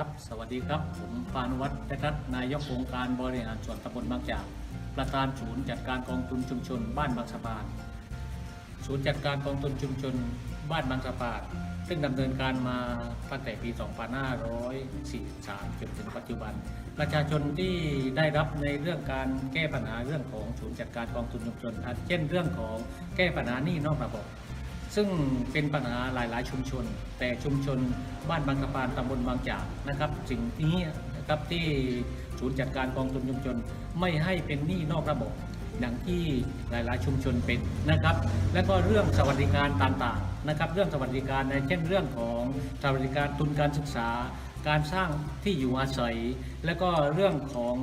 ครับสวัสดีครับ ผมพานุวัฒน์รรัตน์นายกองค์การบริหารส่วนตำบลบางจาก ประธานศูนย์จัดการกองทุนชุมชน บ้านบางสะพาน ศูนย์จัดการกองทุนชุมชน บ้านบางสะพาน ซึ่งดำเนินการมาตั้งแต่ปี 2543จนถึงปัจจุบัน ประชาชนที่ได้รับในเรื่องการแก้ปัญหาเรื่องของศูนย์จัดการกองทุนชุมชนอาทิเช่นเรื่องของแก้ปัญหานี้นอกระบบ ซึ่งเป็นปัญหาหลาย ๆ ชุมชน แต่ชุมชนบ้านบางสะพานตำบลบางจากนะครับ สิ่งนี้นะครับที่ศูนย์จัดการกองทุนชุมชนไม่ให้เป็นหนี้นอกระบบอย่างที่หลาย ๆ ชุมชนเป็นนะครับ แล้วก็เรื่องสวัสดิการต่าง ๆ นะครับ เรื่องสวัสดิการในเช่นเรื่องของสวัสดิการทุนการศึกษา การสร้างที่อยู่อาศัย และก็เรื่องของ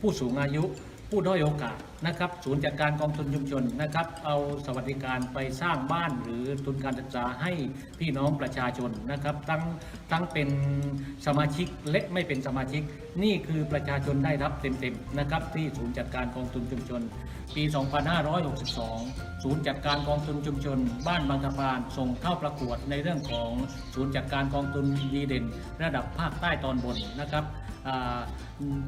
ผู้สูงอายุ ผู้ด้อยโอกาสนะครับศูนย์จัดการกองทุนชุมชนนะครับ เอาสวัสดิการไปสร้างบ้านหรือทุนการศึกษาให้พี่น้องประชาชนนะครับ ทั้งทั้งเป็นสมาชิกและไม่เป็นสมาชิก นี่คือประชาชนได้รับเต็มๆนะครับที่ศูนย์จัดการกองทุนชุมชน ปี 2562 ศูนย์จัดการกองทุนชุมชน บ้านบางสะพานส่งเข้าประกวดในเรื่องของศูนย์จัดการกองทุนดีเด่น ระดับภาคใต้ตอนบนนะครับ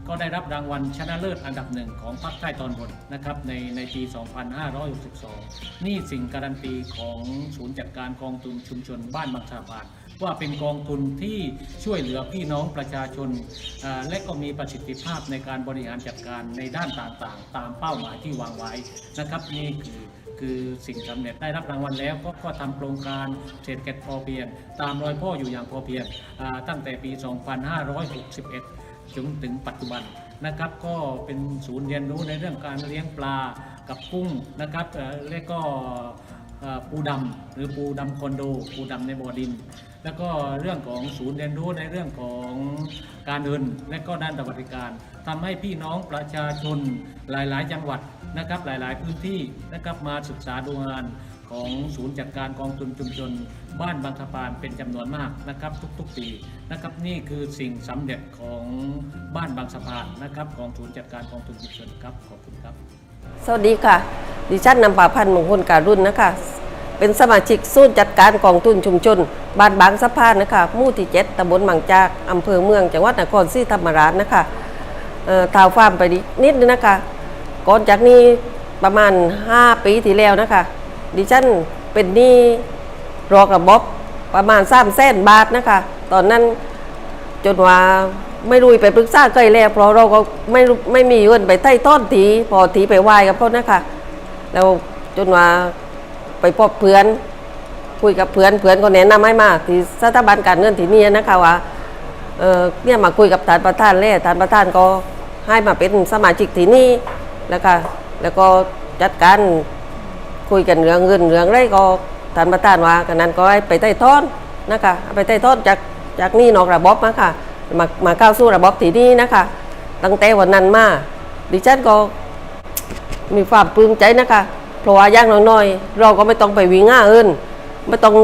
ก็ได้รับรางวัลชนะเลิศอันดับหนึ่งของภาคใต้ตอนบนนะครับในในปี 2562 นี่สิ่งการันตีของศูนย์จัดการกองทุนชุมชนบ้านบางสะพานว่าเป็นกองทุนที่ช่วยเหลือพี่น้องประชาชน และก็มีประสิทธิภาพในการบริหารจัดการในด้านต่างๆ ตามเป้าหมายที่วางไว้นะครับนี่คือคือสิ่งสำเร็จได้รับรางวัลแล้วก็ก็ทำโครงการเศรษฐกิจพอเพียง ตามรอยพ่ออยู่อย่างพอเพียงตั้งแต่ปี 2561 จนถึงปัจจุบันนะครับ ก็เป็นศูนย์เรียนรู้ในเรื่องการเลี้ยงปลากับกุ้งนะครับและก็ปูดำหรือปูดำคอนโดปูดำในบ่อดิน แล้วก็เรื่องของศูนย์เรียนรู้ในเรื่องของการเงินและก็ด้านสวัสดิการทำให้พี่น้องประชาชนหลาย ๆ จังหวัดนะครับหลาย ๆ พื้นที่นะครับมาศึกษาดูงาน ของศูนย์จัดการกองทุนชุมชน บ้านบางสะพานเป็นจำนวนมากนะครับทุกๆปีนะครับนี่คือสิ่งสำเร็จของบ้านบางสะพานนะครับของศูนย์จัดการกองทุนชุมชนครับขอบคุณครับ สวัสดีค่ะ ดิฉันนำป่าพันธ์มงคลการุณนะคะ เป็นสมาชิกศูนย์จัดการกองทุนชุมชน บ้านบางสะพานนะคะหมู่ที่เจ็ดตำบลบางจากอำเภอเมืองจังหวัดนครศรีธรรมราชนะคะท้าวฟาร์มไปนิดนึงนะคะ ก่อนจากนี้ประมาณ 5 ปีที่แล้วนะคะ ดิฉันเป็นหนี้รอกระบบประมาณ3 0 0แสนบาทนะคะ ตอนนั้นจนว่าไม่รู้ไปปรึกษาใครแล้วเพราะเราก็ไม่ไม่มีเงินไปไถ่ต้นทีพอทีไปไหว้กับเขานะคะแล้วจนว่าไปพบเพื่อน คุยกับเพื่อนเพื่อนก็แนะนำให้มาที่สถาบันการเงินที่นี่นะคะว่าเออเนี่ยมาคุยกับท่านประธานแล้วท่านประธานก็ให้มาเป็นสมาชิกที่นี่แล้วก็แล้วก็จัดการ คุยกันเรื่องเงินเรื่องอะไรก็ท่านประธานว่ากันนั้นก็ให้ไปไต่ต้นนะคะไปไต่ต้นจากจากนี่นอกระบบมาค่ะมามาเข้าสู่ระบบที่นี่นะคะตั้งแต่วันนั้นมาดิฉันก็มีความปลื้มใจนะคะเพราะว่าย่างน้อยๆเราก็ไม่ต้องไปวิ่งง่าเอินไม่ต้อง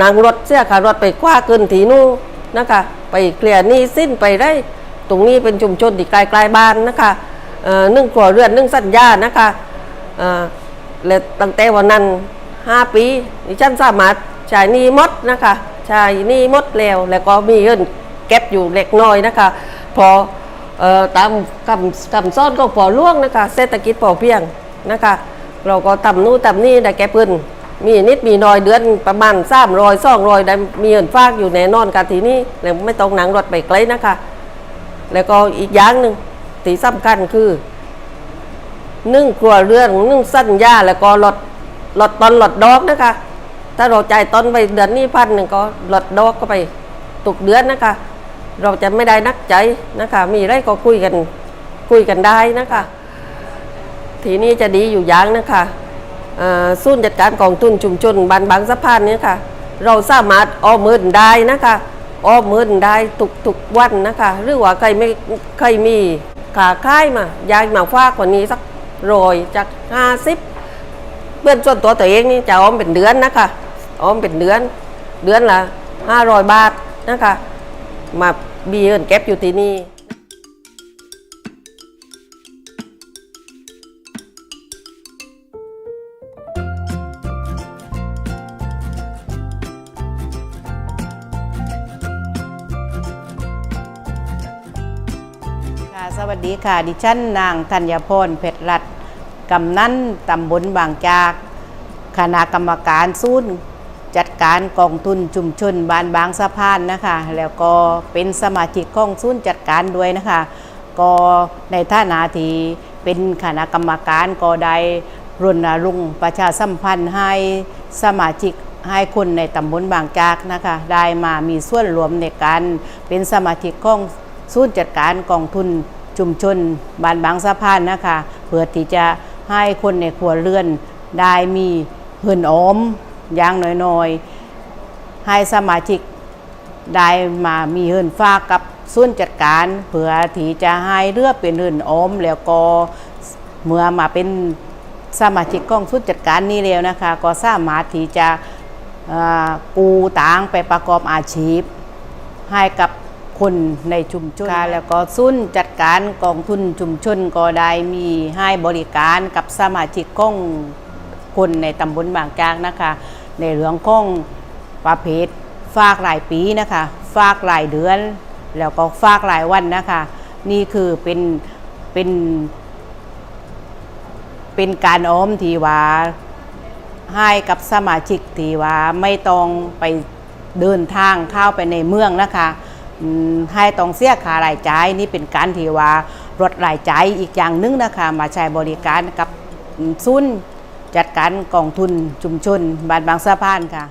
นั่งรถเสียค่ารถไปคว้าเกินทีนู่นนะคะ ไปเคลียร์นี้สิ้นไปได้ ตรงนี้เป็นชุมชนที่ไกลๆบ้านนะคะเอ่อนึ่งครัวเรือนนึ่งสัญญานะคะเอ่อ และตั้งแต่วันนั้น 5 ปีดิฉันสามารถใช้นี้หมดนะคะใช้นี้หมดแล้ว แล้วก็มีเงินเก็บอยู่เล็กน้อยนะคะ พอเอ่อตามคำคำซ่อนก็พอล่วงนะคะเศรษฐกิจพอเพียงนะคะ เราก็ทำนู่นทำนี่ได้แก้ปืนมีนิดมีน้อยเดือนประมาณสามรอยสองรอยได้มีเงินฝากอยู่แน่นอนกันทีนี้แล้วไม่ต้องหนังรถไปไกลนะคะ แล้วก็อีกอย่างหนึ่งที่สำคัญคือ นึ่งครัวเรือนนึ่งสั้นยาแล้วก็หลดหลดตอนหลดดอกนะคะ ถ้าเราจ่ายต้นไปเดือนนี้พันหนึ่งก็หลดดอกก็ไปตุกเดือนนะคะ เราจะไม่ได้นักใจนะคะ มีอะไรก็คุยกันคุยกันได้นะคะ ทีนี้จะดีอยู่อย่างนะคะอ่าศูนย์จัดการกองทุนชุมชนบานบางสะพานนี่ยค่ะ เราสามารถออมเงินได้นะคะอออมเงินได้ทุกทุกวันนะคะ หรือว่าใครไม่ใครมีขาค่ายมายายมาฝากว่านี้สัก โรยจากห้าสิบเพื่อนส่วนตัวตัวเองนี่จะออมเป็นเดือนนะคะออมเป็นเดือน เดือนละห้าร้อยบาทนะคะ มาบีเอินเก็บอยู่ที่นี่ ค่ะสวัสดีค่ะดิฉันนางธัญพรเพชรรัตน์กำนันตำบลบางจากคณะกรรมการศูนย์จัดการกองทุนชุมชนบ้านบางสะพานนะคะ แล้วก็เป็นสมาชิกของศูนย์จัดการด้วยนะคะ ก็ในท่านาทีเป็นคณะกรรมการก็ได้รณรงค์ประชาสัมพันธ์ให้สมาชิกให้คนในตำบลบางจากนะคะ ได้มามีส่วนรวมในการเป็นสมาชิกของ ศูนย์จัดการกองทุนชุมชนบ้านบางสะพานนะคะ เพื่อที่จะให้คนในครัวเรือนได้มีเงินออมอย่างน้อยๆ ให้สมาชิกได้มามีเงินฝากกับส่วนย์จัดการเพื่อที่จะให้เลือกเป็นเงินออมแล้วก็เมื่อมาเป็นสมาชิกกองส่วนจัดการนี้แล้วนะคะ ก็สามารถที่จะกูต่างไปประกอบอาชีพ ให้กับ คนในชุมชนแล้วก็ซุนจัดการกองทุนชุมชนก็ได้มีให้บริการกับสมาชิกของคนในตำบลบางจากนะคะ ในเรื่องของประเภทฝากหลายปีนะคะ ฝากหลายเดือน แล้วก็ฝากหลายวันนะคะ นี่คือเป็นเป็นเป็นการออมทีว่าให้กับสมาชิกทีว่าไม่ต้องไปเดินทางเข้าไปในเมืองนะคะ ให้ต้องเสียค่ารายจ่ายนี่เป็นการที่ว่าลดรายจ่ายอีกอย่างหนึงนะคะมาใช้บริการกับซุนจัดการกองทุนชุมชนบ้านบางสะพานค่ะ